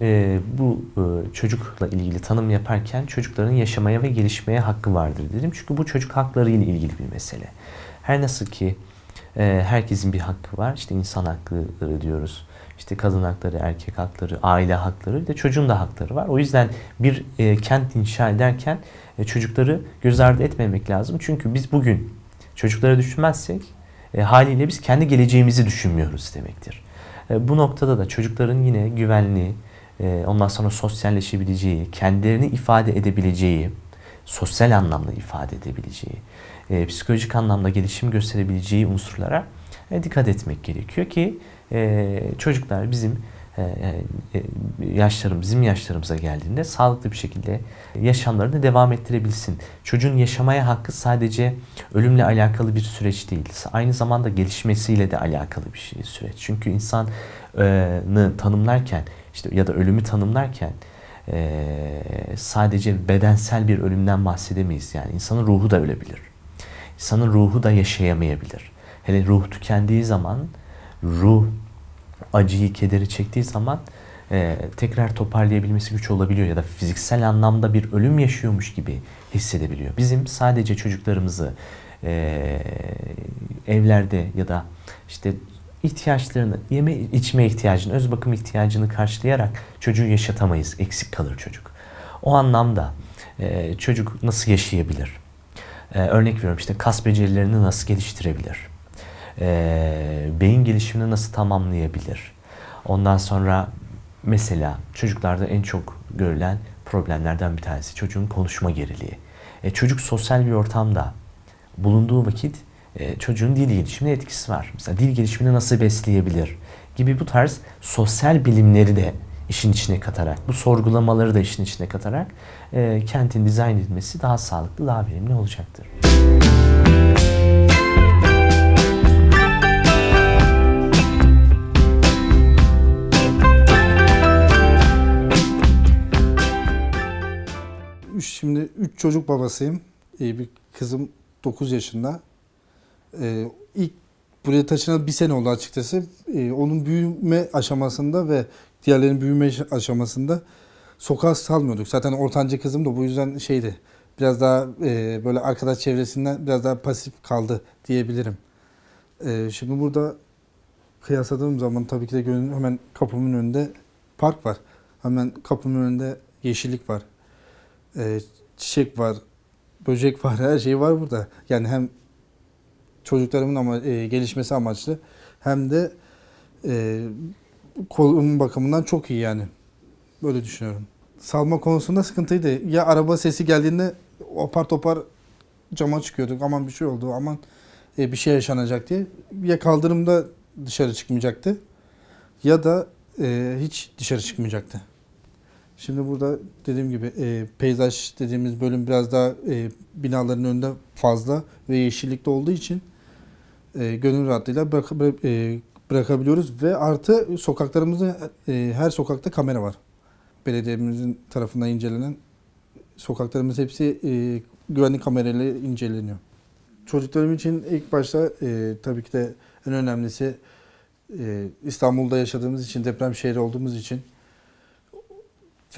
e, bu e, çocukla ilgili tanım yaparken çocukların yaşamaya ve gelişmeye hakkı vardır dedim. Çünkü bu çocuk hakları ile ilgili bir mesele. Her nasıl ki e, herkesin bir hakkı var. İşte insan hakları diyoruz. İşte kadın hakları, erkek hakları, aile hakları bir de çocuğun da hakları var. O yüzden bir e, kent inşa ederken e, çocukları göz ardı etmemek lazım. Çünkü biz bugün çocuklara düşünmezsek e, haliyle biz kendi geleceğimizi düşünmüyoruz demektir. E, bu noktada da çocukların yine güvenli, e, ondan sonra sosyalleşebileceği, kendilerini ifade edebileceği, sosyal anlamda ifade edebileceği, e, psikolojik anlamda gelişim gösterebileceği unsurlara dikkat etmek gerekiyor ki çocuklar bizim yaşlarım, bizim yaşlarımıza geldiğinde sağlıklı bir şekilde yaşamlarını devam ettirebilsin. Çocuğun yaşamaya hakkı sadece ölümle alakalı bir süreç değil. Aynı zamanda gelişmesiyle de alakalı bir şey, süreç. Çünkü insanı tanımlarken işte ya da ölümü tanımlarken e, sadece bedensel bir ölümden bahsedemeyiz. Yani insanın ruhu da ölebilir. İnsanın ruhu da yaşayamayabilir. Hele ruh tükendiği zaman, ruh acıyı, kederi çektiği zaman e, tekrar toparlayabilmesi güç olabiliyor ya da fiziksel anlamda bir ölüm yaşıyormuş gibi hissedebiliyor. Bizim sadece çocuklarımızı e, evlerde ya da işte ihtiyaçlarını, yeme içme ihtiyacını, öz bakım ihtiyacını karşılayarak çocuğu yaşatamayız. Eksik kalır çocuk. O anlamda e, çocuk nasıl yaşayabilir? E, örnek veriyorum işte kas becerilerini nasıl geliştirebilir? E, beyin gelişimini nasıl tamamlayabilir? Ondan sonra mesela çocuklarda en çok görülen problemlerden bir tanesi çocuğun konuşma geriliği. E, çocuk sosyal bir ortamda bulunduğu vakit e, çocuğun dil gelişimine etkisi var. Mesela dil gelişimini nasıl besleyebilir gibi bu tarz sosyal bilimleri de işin içine katarak, bu sorgulamaları da işin içine katarak e, kentin dizayn edilmesi daha sağlıklı, daha verimli olacaktır. Şimdi üç çocuk babasıyım. Ee, bir kızım 9 yaşında. Ee, ilk buraya taşınalı bir sene oldu açıkçası. Ee, onun büyüme aşamasında ve diğerlerinin büyüme aşamasında sokağa salmıyorduk. Zaten ortanca kızım da bu yüzden şeydi. Biraz daha e, böyle arkadaş çevresinden biraz daha pasif kaldı diyebilirim. Ee, şimdi burada kıyasladığım zaman tabii ki de gönül- hemen kapımın önünde park var. Hemen kapımın önünde yeşillik var. Ee, çiçek var, böcek var, her şey var burada. Yani hem çocuklarımın ama e, gelişmesi amaçlı hem de e, kolum bakımından çok iyi yani. Böyle düşünüyorum. Salma konusunda sıkıntıydı. Ya araba sesi geldiğinde apar topar cama çıkıyorduk. Aman bir şey oldu, aman e, bir şey yaşanacak diye. Ya kaldırımda dışarı çıkmayacaktı ya da e, hiç dışarı çıkmayacaktı. Şimdi burada dediğim gibi e, peyzaj dediğimiz bölüm biraz daha e, binaların önünde fazla ve yeşillikte olduğu için e, gönül rahatlığıyla bırak, e, bırakabiliyoruz ve artı sokaklarımızda e, her sokakta kamera var. Belediyemizin tarafından incelenen sokaklarımız hepsi e, güvenlik kamerayla inceleniyor. Çocuklarım için ilk başta e, tabii ki de en önemlisi e, İstanbul'da yaşadığımız için, deprem şehri olduğumuz için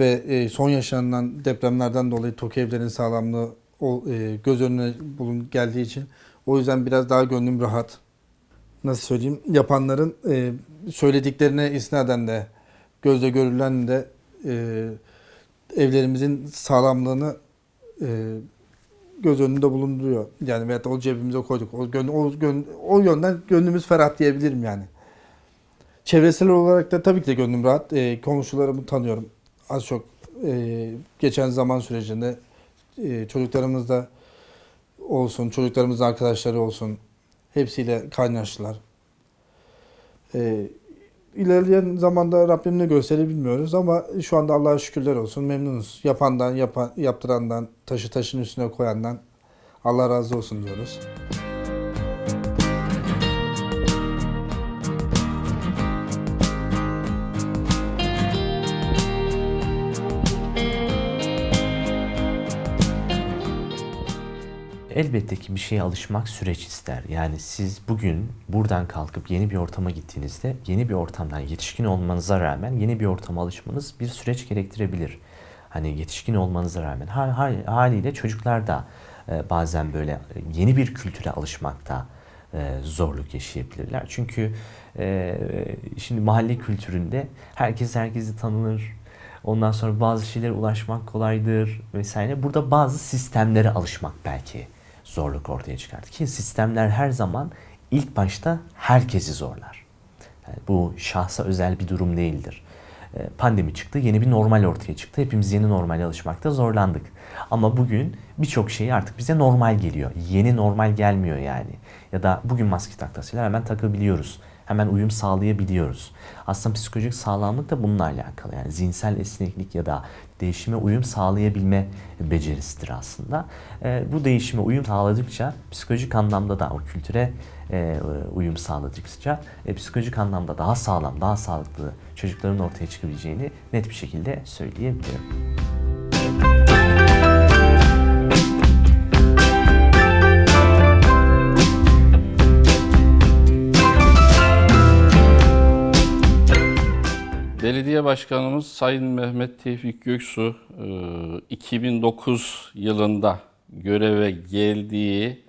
ve e, son yaşanan depremlerden dolayı TOKİ evlerin sağlamlığı o, e, göz önüne bulun geldiği için o yüzden biraz daha gönlüm rahat. Nasıl söyleyeyim? Yapanların e, söylediklerine isnaden de gözle görülen de evlerimizin sağlamlığını göz önünde bulunduruyor. Yani veyahut da o cebimize koyduk. O, gön, o, gön, o yönden gönlümüz ferah diyebilirim yani. Çevresel olarak da tabii ki de gönlüm rahat. E, komşularımı tanıyorum. Az çok e, geçen zaman sürecinde e, çocuklarımız da olsun, çocuklarımızın arkadaşları olsun. Hepsiyle kaynaştılar. E, ilerleyen zamanda Rabbim ne gösterir bilmiyoruz ama şu anda Allah'a şükürler olsun memnunuz. Yapandan, yapan, yaptırandan, taşı taşın üstüne koyandan Allah razı olsun diyoruz. Elbette ki bir şeye alışmak süreç ister. Yani siz bugün buradan kalkıp yeni bir ortama gittiğinizde yeni bir ortamdan yetişkin olmanıza rağmen yeni bir ortama alışmanız bir süreç gerektirebilir. Hani yetişkin olmanıza rağmen Ha- ha- haliyle çocuklar da e, bazen böyle yeni bir kültüre alışmakta e, zorluk yaşayabilirler. Çünkü e, şimdi mahalle kültüründe herkes herkesi tanınır. Ondan sonra bazı şeylere ulaşmak kolaydır vesaire. Burada bazı sistemlere alışmak belki zorluk ortaya çıkartır. Ki sistemler her zaman ilk başta herkesi zorlar. Yani bu şahsa özel bir durum değildir. Ee, Pandemi çıktı, yeni bir normal ortaya çıktı. Hepimiz yeni normale alışmakta zorlandık. Ama bugün birçok şey artık bize normal geliyor. Yeni normal gelmiyor yani. Ya da bugün maske taktasıyla hemen takabiliyoruz. Hemen uyum sağlayabiliyoruz. Aslında psikolojik sağlamlık da bununla alakalı. Yani zihinsel esneklik ya da değişime uyum sağlayabilme becerisidir aslında. Ee, bu değişime uyum sağladıkça psikolojik anlamda da o kültüre e, uyum sağladıkça e, psikolojik anlamda daha sağlam, daha sağlıklı çocukların ortaya çıkabileceğini net bir şekilde söyleyebilirim. Belediye Başkanımız Sayın Mehmet Tevfik Göksu e, 2009 yılında göreve geldiği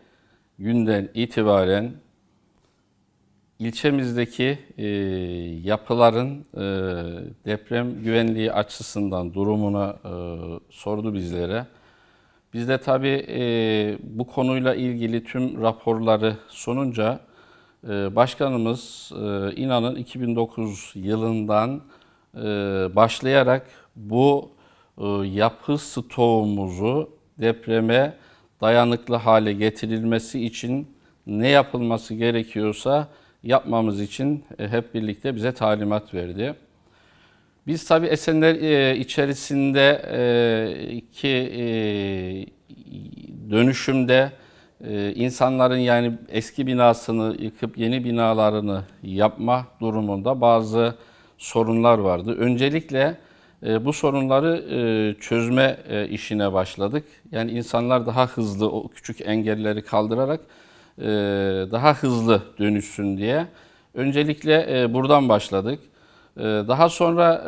günden itibaren ilçemizdeki e, yapıların e, deprem güvenliği açısından durumuna e, sordu bizlere. Biz de tabii e, bu konuyla ilgili tüm raporları sununca e, başkanımız e, inanın 2009 yılından e, başlayarak bu e, yapı stoğumuzu depreme dayanıklı hale getirilmesi için ne yapılması gerekiyorsa yapmamız için e, hep birlikte bize talimat verdi. Biz tabii Esenler e, içerisinde ki e, dönüşümde insanların yani eski binasını yıkıp yeni binalarını yapma durumunda bazı sorunlar vardı. Öncelikle e, bu sorunları e, çözme e, işine başladık. Yani insanlar daha hızlı o küçük engelleri kaldırarak daha hızlı dönüşsün diye. Öncelikle buradan başladık. Daha sonra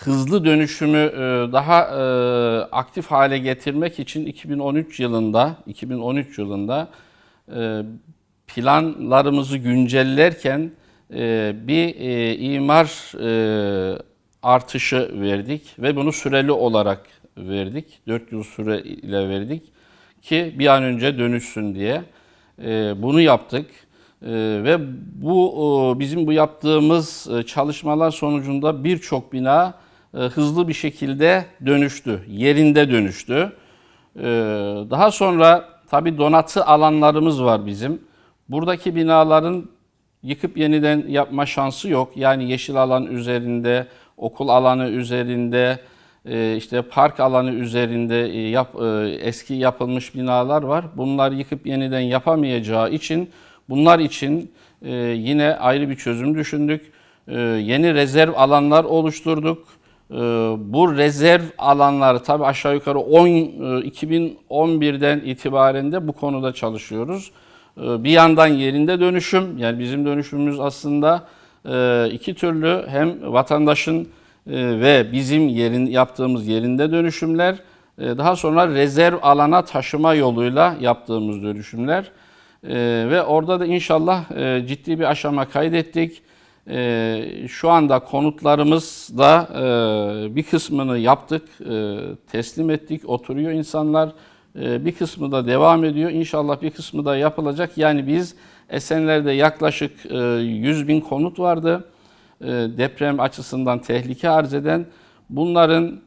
hızlı dönüşümü daha aktif hale getirmek için 2013 yılında 2013 yılında planlarımızı güncellerken bir e, imar e, artışı verdik ve bunu süreli olarak verdik. 4 yıl süre ile verdik ki bir an önce dönüşsün diye. E, Bunu yaptık. Ee, ve bu bizim bu yaptığımız çalışmalar sonucunda birçok bina hızlı bir şekilde dönüştü, yerinde dönüştü. Ee, Daha sonra tabi donatı alanlarımız var bizim. Buradaki binaların yıkıp yeniden yapma şansı yok. Yani yeşil alan üzerinde, okul alanı üzerinde, e, işte park alanı üzerinde e, yap, e, eski yapılmış binalar var. Bunlar yıkıp yeniden yapamayacağı için bunlar için yine ayrı bir çözüm düşündük. Yeni rezerv alanlar oluşturduk. Bu rezerv alanları tabii aşağı yukarı 10 e, 2011'den itibaren de bu konuda çalışıyoruz. E, Bir yandan yerinde dönüşüm yani bizim dönüşümümüz aslında e, iki türlü hem vatandaşın e, ve bizim yerin yaptığımız yerinde dönüşümler e, daha sonra rezerv alana taşıma yoluyla yaptığımız dönüşümler ve orada da inşallah ciddi bir aşama kaydettik. Şu anda konutlarımız da e, bir kısmını yaptık, teslim ettik, oturuyor insanlar. E, Bir kısmı da devam ediyor. İnşallah bir kısmı da yapılacak. Yani biz Esenler'de yaklaşık e, 100 bin konut vardı. E, Deprem açısından tehlike arz eden. Bunların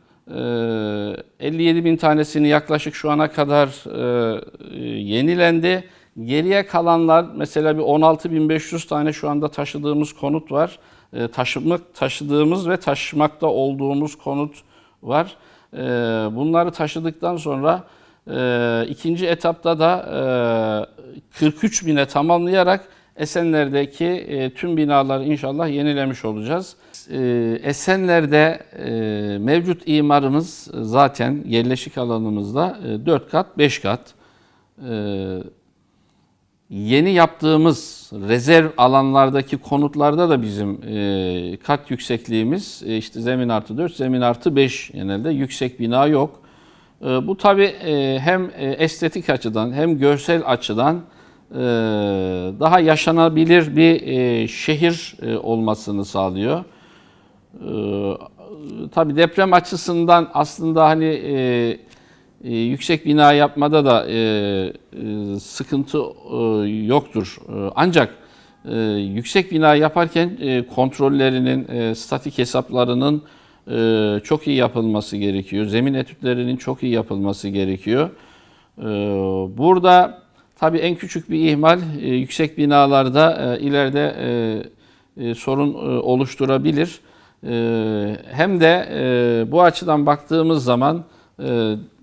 e, 57 bin tanesini yaklaşık şu ana kadar e, e, yenilendi. Geriye kalanlar mesela bir 16.500 tane şu anda taşıdığımız konut var. E, taşımak taşıdığımız ve taşımakta olduğumuz konut var. E, bunları taşıdıktan sonra e, ikinci etapta da e, 43 bine tamamlayarak Esenler'deki e, tüm binaları inşallah yenilemiş olacağız. E, Esenler'de e, mevcut imarımız zaten yerleşik alanımızda e, 4 kat, 5 kat. e, yeni yaptığımız rezerv alanlardaki konutlarda da bizim e, kat yüksekliğimiz e, işte zemin artı 4, zemin artı 5 genelde yüksek bina yok. E, bu tabi e, hem e, estetik açıdan hem görsel açıdan e, daha yaşanabilir bir şehir olmasını sağlıyor. Ee, tabii deprem açısından aslında hani yüksek bina yapmada da sıkıntı yoktur. Ancak yüksek bina yaparken kontrollerinin, statik hesaplarının e, çok iyi yapılması gerekiyor. Zemin etütlerinin çok iyi yapılması gerekiyor. E, burada tabii en küçük bir ihmal e, yüksek binalarda ileride sorun oluşturabilir. Hem de bu açıdan baktığımız zaman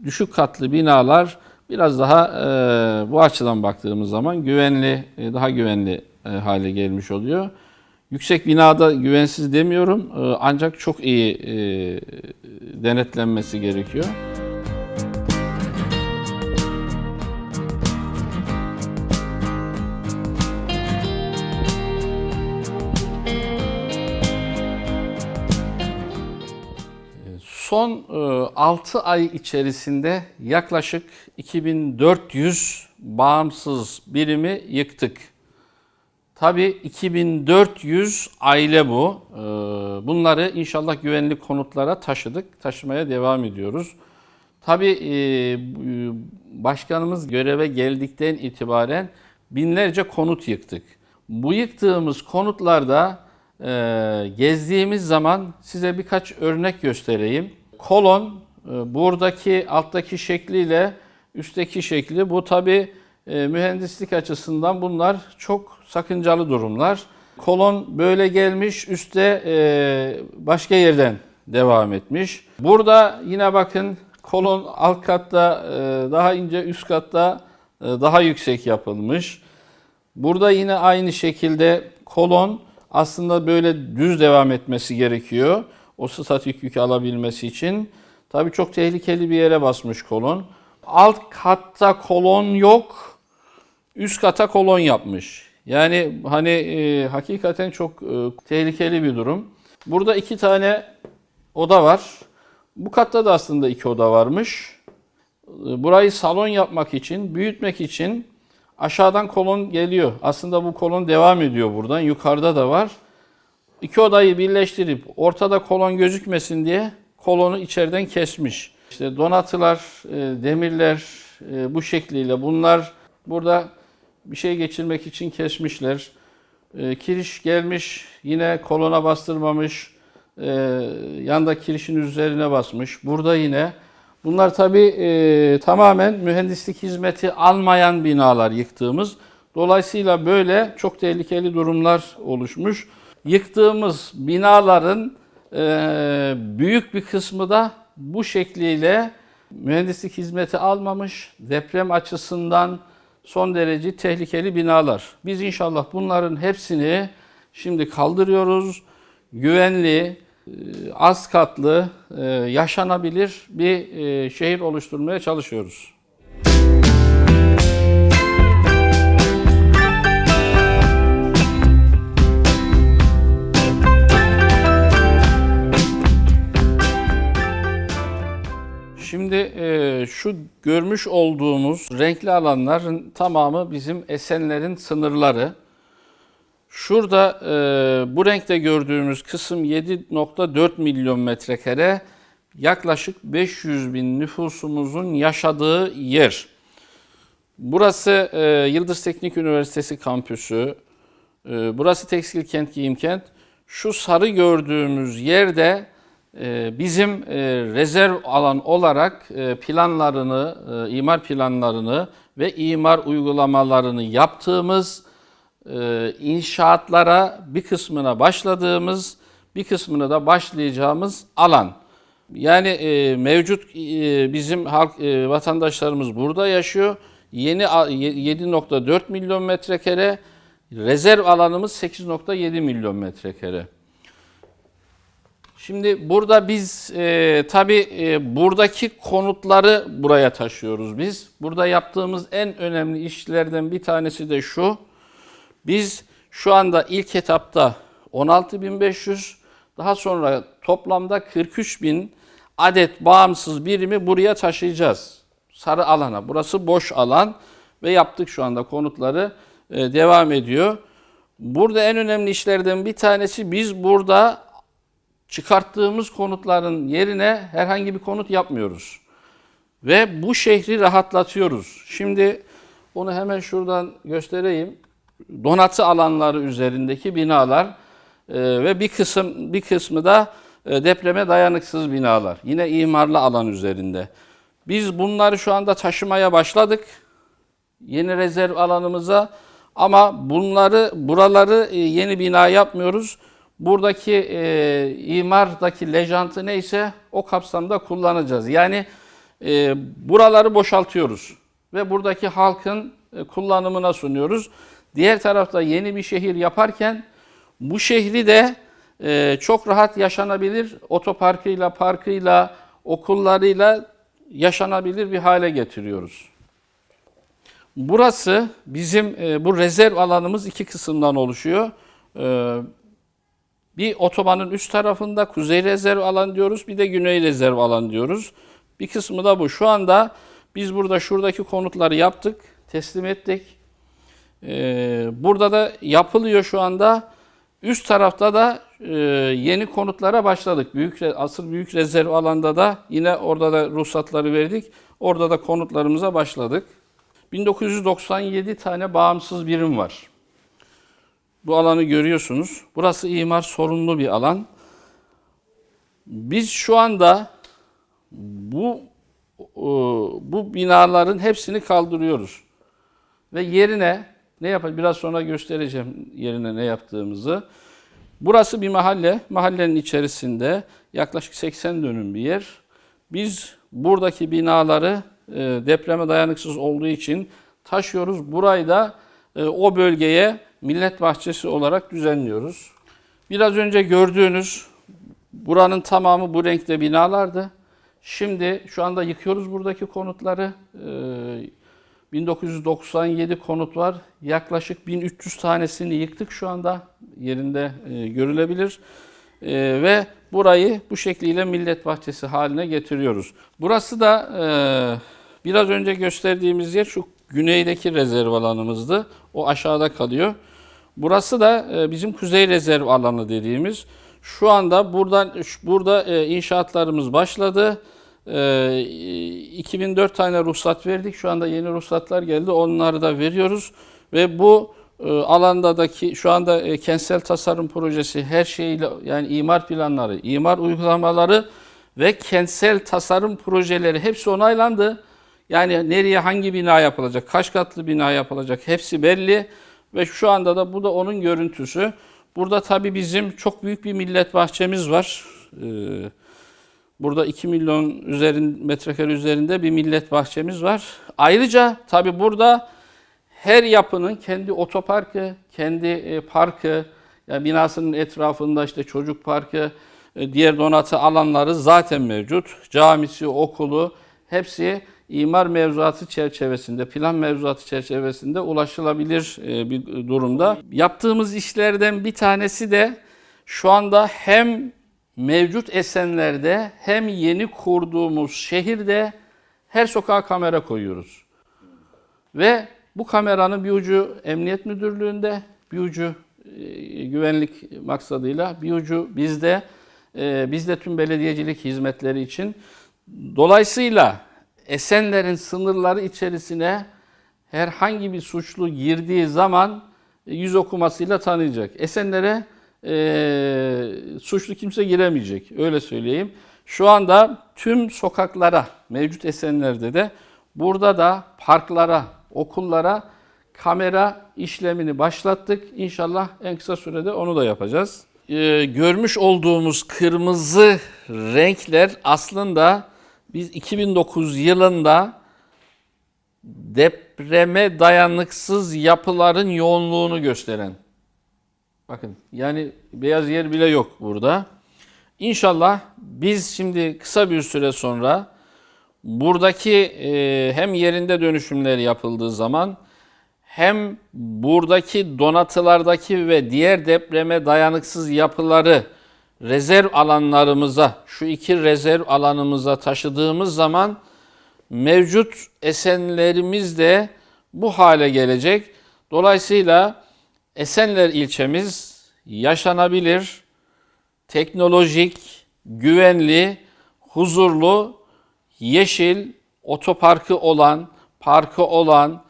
düşük katlı binalar biraz daha bu açıdan baktığımız zaman güvenli, daha güvenli hale gelmiş oluyor. Yüksek binada güvensiz demiyorum e, ancak çok iyi e, denetlenmesi gerekiyor. Son 6 ay içerisinde yaklaşık 2400 bağımsız birimi yıktık. Tabii 2400 aile bu. E, Bunları inşallah güvenli konutlara taşıdık, taşımaya devam ediyoruz. Tabii e, başkanımız göreve geldikten itibaren binlerce konut yıktık. Bu yıktığımız konutlarda e, gezdiğimiz zaman size birkaç örnek göstereyim. Kolon e, buradaki alttaki şekliyle üstteki şekli bu tabi mühendislik açısından bunlar çok sakıncalı durumlar. Kolon böyle gelmiş üstte e, başka yerden devam etmiş. Burada yine bakın kolon alt katta e, daha ince üst katta e, daha yüksek yapılmış. Burada yine aynı şekilde kolon aslında böyle düz devam etmesi gerekiyor. O statik yükü alabilmesi için. Tabii çok tehlikeli bir yere basmış kolon. Alt katta kolon yok. Üst kata kolon yapmış. Yani hani e, hakikaten çok e, tehlikeli bir durum. Burada iki tane oda var. Bu katta da aslında iki oda varmış. E, Burayı salon yapmak için, büyütmek için aşağıdan kolon geliyor. Aslında bu kolon devam ediyor buradan. Yukarıda da var. İki odayı birleştirip ortada kolon gözükmesin diye kolonu içeriden kesmiş. İşte donatılar, e, demirler e, bu şekliyle bunlar burada bir şey geçirmek için kesmişler. E, Kiriş gelmiş yine kolona bastırmamış. E, Yanda kirişin üzerine basmış. Burada yine Bunlar tabii e, tamamen mühendislik hizmeti almayan binalar yıktığımız. Dolayısıyla böyle çok tehlikeli durumlar oluşmuş. Yıktığımız binaların e, büyük bir kısmı da bu şekliyle mühendislik hizmeti almamış, deprem açısından son derece tehlikeli binalar. Biz inşallah bunların hepsini şimdi kaldırıyoruz. Güvenli, e, az katlı, e, yaşanabilir bir e, şehir oluşturmaya çalışıyoruz. Şu görmüş olduğumuz renkli alanların tamamı bizim Esenler'in sınırları. Şurada e, bu renkte gördüğümüz kısım 7.4 milyon metrekare yaklaşık 500 bin nüfusumuzun yaşadığı yer. Burası e, Yıldız Teknik Üniversitesi kampüsü. E, burası Tekstil Kent Giyim Kent. Şu sarı gördüğümüz yerde bizim e, rezerv alan olarak e, planlarını, e, imar planlarını ve imar uygulamalarını yaptığımız inşaatlara bir kısmına başladığımız, bir kısmına da başlayacağımız alan. Yani mevcut bizim halk vatandaşlarımız burada yaşıyor. Yeni a- ye- 7.4 milyon metrekare, rezerv alanımız 8.7 milyon metrekare. Şimdi burada biz e, tabii e, buradaki konutları buraya taşıyoruz biz. Burada yaptığımız en önemli işlerden bir tanesi de şu. Biz şu anda ilk etapta 16.500 daha sonra toplamda 43.000 adet bağımsız birimi buraya taşıyacağız. Sarı alana. Burası boş alan ve yaptık şu anda konutları e, devam ediyor. Burada en önemli işlerden bir tanesi biz burada çıkarttığımız konutların yerine herhangi bir konut yapmıyoruz. Ve bu şehri rahatlatıyoruz. Şimdi onu hemen şuradan göstereyim. Donatı alanları üzerindeki binalar e, ve bir kısım bir kısmı da e, depreme dayanıksız binalar. Yine imarlı alan üzerinde. Biz bunları şu anda taşımaya başladık. Yeni rezerv alanımıza ama bunları buraları e, yeni bina yapmıyoruz. Buradaki e, imardaki lejantı neyse o kapsamda kullanacağız. Yani e, buraları boşaltıyoruz ve buradaki halkın e, kullanımına sunuyoruz. Diğer tarafta yeni bir şehir yaparken bu şehri de e, çok rahat yaşanabilir otoparkıyla, parkıyla, okullarıyla yaşanabilir bir hale getiriyoruz. Burası bizim e, bu rezerv alanımız iki kısımdan oluşuyor. E, bir otobanın üst tarafında kuzey rezerv alan diyoruz, bir de güney rezerv alan diyoruz. Bir kısmı da bu. Şu anda biz burada şuradaki konutları yaptık, teslim ettik. E, burada da yapılıyor şu anda. Üst tarafta da e, yeni konutlara başladık. Büyük asıl büyük rezerv alanda da yine orada da ruhsatları verdik. Orada da konutlarımıza başladık. 1997 tane bağımsız birim var. Bu alanı görüyorsunuz. Burası imar sorunlu bir alan. Biz şu anda bu e, bu binaların hepsini kaldırıyoruz. Ve yerine ne yapacağız? Biraz sonra göstereceğim yerine ne yaptığımızı. Burası bir mahalle. Mahallenin içerisinde yaklaşık 80 dönüm bir yer. Biz buradaki binaları e, depreme dayanıksız olduğu için taşıyoruz. Burayı da e, o bölgeye millet bahçesi olarak düzenliyoruz. Biraz önce gördüğünüz buranın tamamı bu renkte binalardı. Şimdi şu anda yıkıyoruz buradaki konutları. E, 1997 konut var. Yaklaşık 1300 tanesini yıktık şu anda. Yerinde e, görülebilir. E, ve burayı bu şekliyle millet bahçesi haline getiriyoruz. Burası da e, biraz önce gösterdiğimiz yer şu güneydeki rezerv alanımızdı. O aşağıda kalıyor. Burası da e, bizim kuzey rezerv alanı dediğimiz. Şu anda buradan burada e, inşaatlarımız başladı. E, 2004 tane ruhsat verdik. Şu anda yeni ruhsatlar geldi. Onları da veriyoruz ve bu e, alandaki şu anda e, kentsel tasarım projesi her şeyiyle yani imar planları, imar uygulamaları ve kentsel tasarım projeleri hepsi onaylandı. Yani nereye hangi bina yapılacak, kaç katlı bina yapılacak hepsi belli ve şu anda da bu da onun görüntüsü. Burada tabii bizim çok büyük bir millet bahçemiz var. Ee, Burada 2 milyon üzerin, metrekare üzerinde bir millet bahçemiz var. Ayrıca tabii burada her yapının kendi otoparkı, kendi e, parkı, yani binasının etrafında işte çocuk parkı, e, diğer donatı alanları zaten mevcut. Camisi, okulu hepsi imar mevzuatı çerçevesinde, plan mevzuatı çerçevesinde ulaşılabilir e, bir durumda. Yaptığımız işlerden bir tanesi de şu anda hem mevcut Esenler'de hem yeni kurduğumuz şehirde her sokağa kamera koyuyoruz. Ve bu kameranın bir ucu Emniyet Müdürlüğü'nde, bir ucu e, güvenlik maksadıyla, bir ucu bizde, e, bizde tüm belediyecilik hizmetleri için. Dolayısıyla Esenler'in sınırları içerisine herhangi bir suçlu girdiği zaman e, yüz okumasıyla tanıyacak. Esenler'e e, suçlu kimse giremeyecek, öyle söyleyeyim. Şu anda tüm sokaklara, mevcut Esenler'de de burada da parklara, okullara kamera işlemini başlattık. İnşallah en kısa sürede onu da yapacağız. Ee, görmüş olduğumuz kırmızı renkler aslında biz 2009 yılında depreme dayanıksız yapıların yoğunluğunu gösteren. Bakın yani beyaz yer bile yok burada. İnşallah biz şimdi kısa bir süre sonra buradaki e, hem yerinde dönüşümler yapıldığı zaman hem buradaki donatılardaki ve diğer depreme dayanıksız yapıları rezerv alanlarımıza, şu iki rezerv alanımıza taşıdığımız zaman mevcut esenlerimiz de bu hale gelecek. Dolayısıyla Esenler ilçemiz yaşanabilir, teknolojik, güvenli, huzurlu, yeşil, otoparkı olan, parkı olan,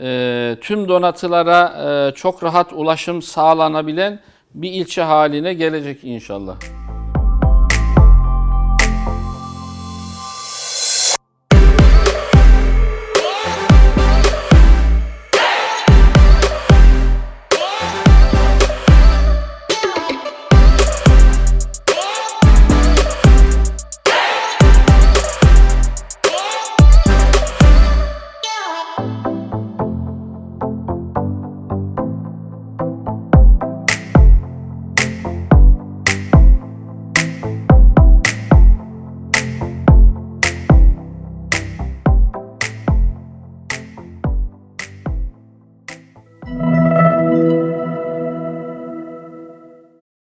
e, tüm donatılara e, çok rahat ulaşım sağlanabilen bir ilçe haline gelecek inşallah.